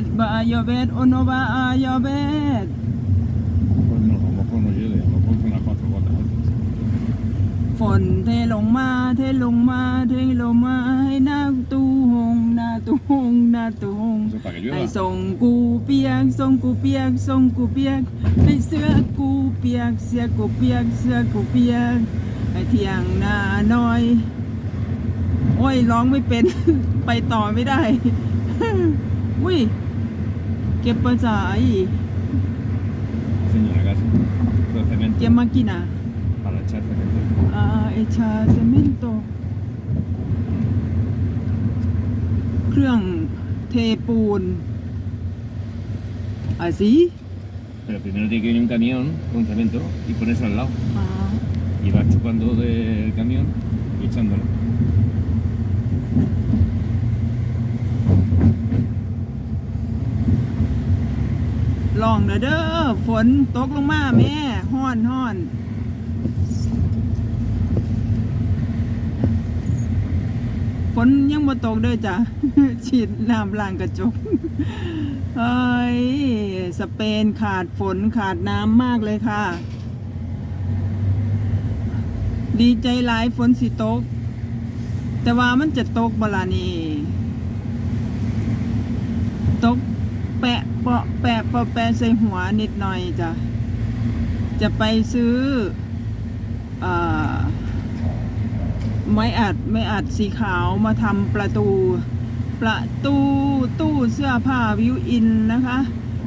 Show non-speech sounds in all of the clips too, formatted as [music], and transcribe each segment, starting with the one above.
ดบายเวดโอโนบายเวด Pues no, a lo mejor no llueve, a lo mejor son las cuatro gotas. altas. ฝนเทลงมาเทลงมาเทลงมาให้หน้าตูหงหน้าตูหงหน้าตูหง Eso para que ให้ llueva. ส่งกูเปียกส่งกูเปียกส่งกูเปียกให้เสื้อกูเปียกเสื้อกูเปียกเสื้อกูเปียกให้เที่ยงหน้าน้อย โอ้ยร้องไม่เป็นไปต่อไม่ได้ อุ้ย เก็บภาษาอีก Señora casa. Esto es cemento. เก็บมากินอะ Para echar cemento. อ่าเอชาเซเมนโตเครื่องเทปูนอะสิ Pero primero tiene que venir un camión con cemento y ponerse al lado. อ่า Y vas chupando del camión y echándolo. ลองเด้อฝนตกลงมาแม่ห้อนห้อนฝนยังบ่ตกด้อจ้ะฉีดน้ำล้างกระจกเฮ้ยสเปนขาดฝนขาดน้ำมากเลยค่ะ ดีใจหลายฝนสิตก แต่ว่ามันจะตกบลานี่ตก แปาะแปะเปาะแปะใส่หัวนิดหน่อยจ้ะจะไปซื้ออไม้อัดไม้อัดสีขาวมาทำประตู ประตูตู้เสื้อผ้าวิวอินนะคะ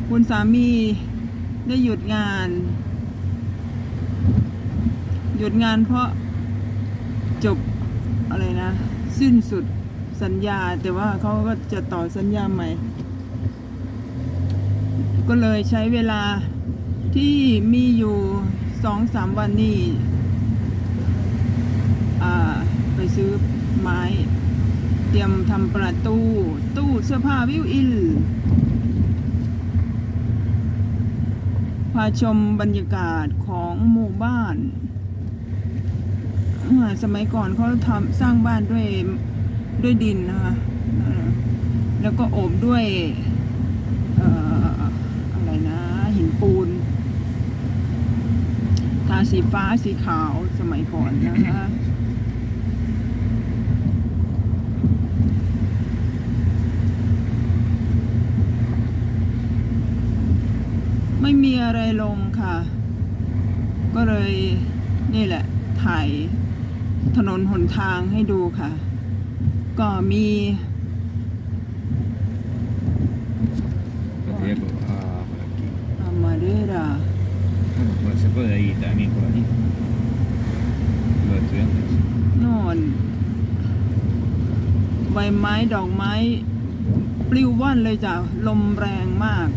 คุณสามีได้หยุดงาน หยุดงานเพราะจบอะไรนะ สิ้นสุดสัญญา แต่ว่าเขาก็จะต่อสัญญาใหม่ ก็เลยใช้เวลาที่มีอยู่สองสามวันนี้อ่ไปซื้อไม้ เตรียมทำประตู ตู้เสื้อผ้าวิวอินพาชมบรรยากาศของหมู่บ้าน สมัยก่อนเขาทำสร้างบ้านด้วยด้วยดินนะคะ แล้วก็โอบด้วย เอ่อ ปูนทาสีฟ้าสีขาวสมัยก่อนนะคะไม่มีอะไรลงค่ะ ก็เลยนี่แหละ ถ่ายถนนหนทางให้ดูค่ะ ก็มี Tendría que- ah, por aquí. อามาเดรา Bueno, pues se puede ir también por allí. Los estudiantes. น่นใบไม้ดอกไม้ปลิวว่อนเลยจ้ะลมแรงมาก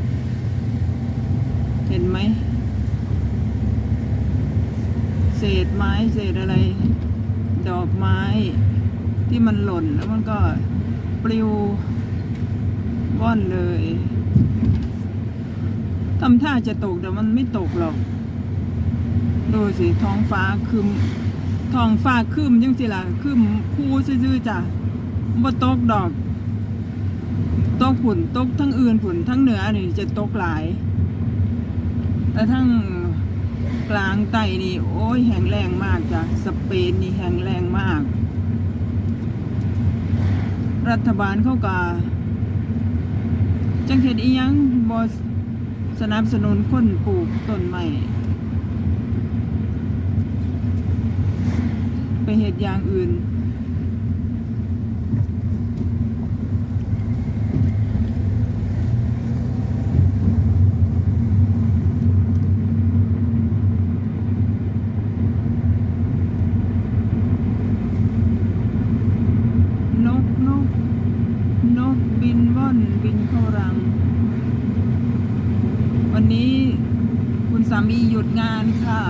เห็นไหม เศษไม้เศษอะไร ดอกไม้ที่มันหล่นแล้วมันก็ปลิวว่อนเลยทำท่าจะตกแต่มันไม่ตกหรอก ดูสิท้องฟ้าคืมท้องฟ้าคืมยังสิล่ะคืมคูซื่อๆจ้ะบ่ตกดอก ตกผุ่นตกทั้งอื่นผุ่นทั้งเหนือนี่จะตกหลาย แต่ทั้งกลางไตนี่ โอ้ยแห้งแรงมากจ้ะสเปนนี่แห้งแรงมาก รัฐบาลเขาก็จังเฮ็ดอียังบ่สนับสนุนคนปลูกต้นไม้ ไป เหตุอย่างอื่น นกนก นกบินว่อนบินเข้ารัง วันนี้คุณสามีหยุดงานค่ะ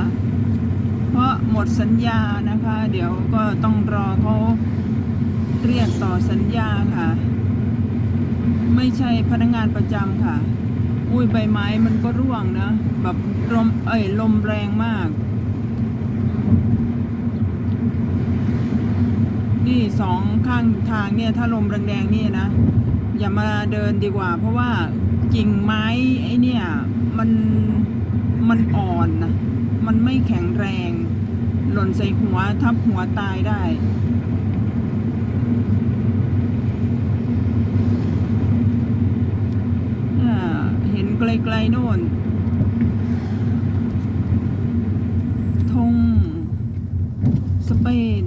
เพราะหมดสัญญานะคะ เดี๋ยวก็ต้องรอเขาเรียกต่อสัญญาค่ะ ไม่ใช่พนักงานประจำค่ะ อุ้ยใบไม้มันก็ร่วงนะ แบบลมเอ้ยลมแรงมาก นี่สองข้างทางเนี่ย ถ้าลมแรงๆนี่นะ อย่ามาเดินดีกว่า เพราะว่ากิ่งไม้ไอ้เนี่ย มันมันอ่อนนะ มันไม่แข็งแรง หล่นใส่หัวทับหัวตายได้อ่าเห็นไกลๆโน่นธงสเปน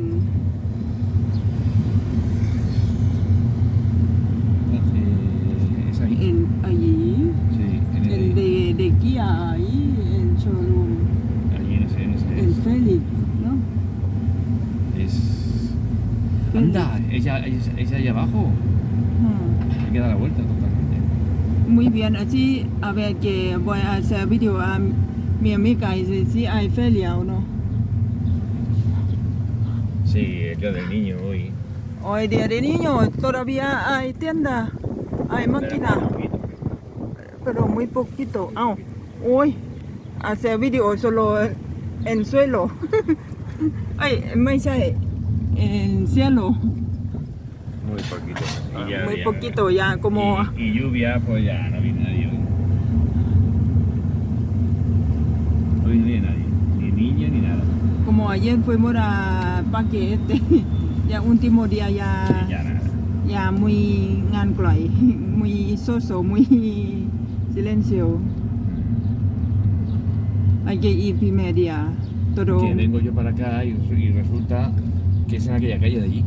Es ahí. เอ็นอายี Sí, en เอ็น el, เดเดกิอายีเอ็นโชลูม Félix, ¿no? Es. Anda, ella, ella, ella abajo. Ah. Hay que dar la vuelta totalmente. Muy bien, así a ver que voy a hacer vídeo a mi amiga y si, hay feria o no. Sí, el día del niño hoy. Hoy día del niño, todavía hay tienda, hay máquina. Pero muy poquito. Oh, hoy hacer vídeo solo el suelo. [laughs] Ay, me el cielo. Muy poquito. Ah, ya, Muy poquito ya, como... Y, lluvia, pues ya, no vi nadie hoy. No vi nadie, ni niño ni nada. Como ayer fuimos a parque este, [laughs] ya último día ya... ya nada. Ya muy [laughs] muy soso, muy silencio. Hay que ir primer día. Todo. Que vengo yo para acá y, resu- y resulta que es en aquella calle de allí.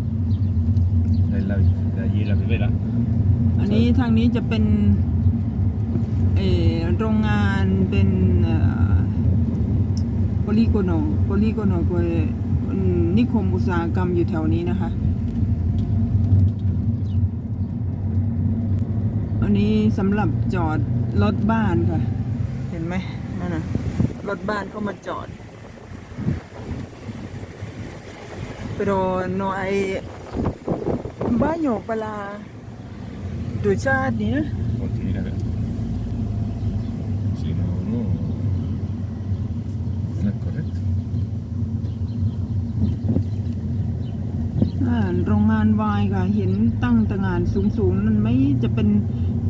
En la, de allí, la primera. อันนี้ทางนี้จะเป็นเออโรงงานเป็นโพลีโกโนโพลีโกโนก็อืมนิคมอุตสาหกรรมอยู่แถวนี้นะคะ อันนี้สำหรับจอดรถบ้านค่ะ เห็นไหมนั่นน่ะ รถบ้านก็มาจอด pero no hay baño para duchar ni nada. Pues tiene que haber. Si no, no. No es correcto. อ่าโรงงานวายค่ะ เห็นตั้งตระงานสูงๆนั่นไม่จะเป็น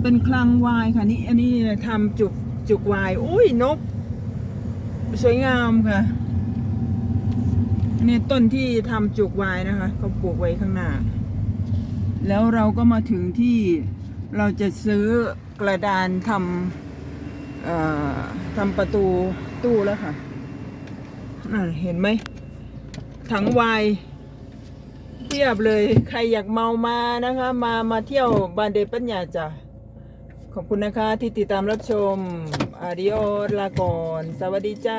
เป็นคลังวายค่ะนี่อันนี้ทำจุกจุกวาย อุ้ยนก สวยงามค่ะอันนี้ต้นที่ทำจุกวายนะคะเขาปลูกไว้ข้างหน้า แล้วเราก็มาถึงที่เราจะซื้อกระดานทำเอ่อทำประตูตู้แล้วค่ะน่ะเห็นไหมถังวายเทียบเลยใครอยากเมามานะคะ มามาเที่ยวบานเดปัญญาจ้ะ อบคุณนะคะที่ติดตามรับชมอาดิโอลากอนสวัสดีจ้า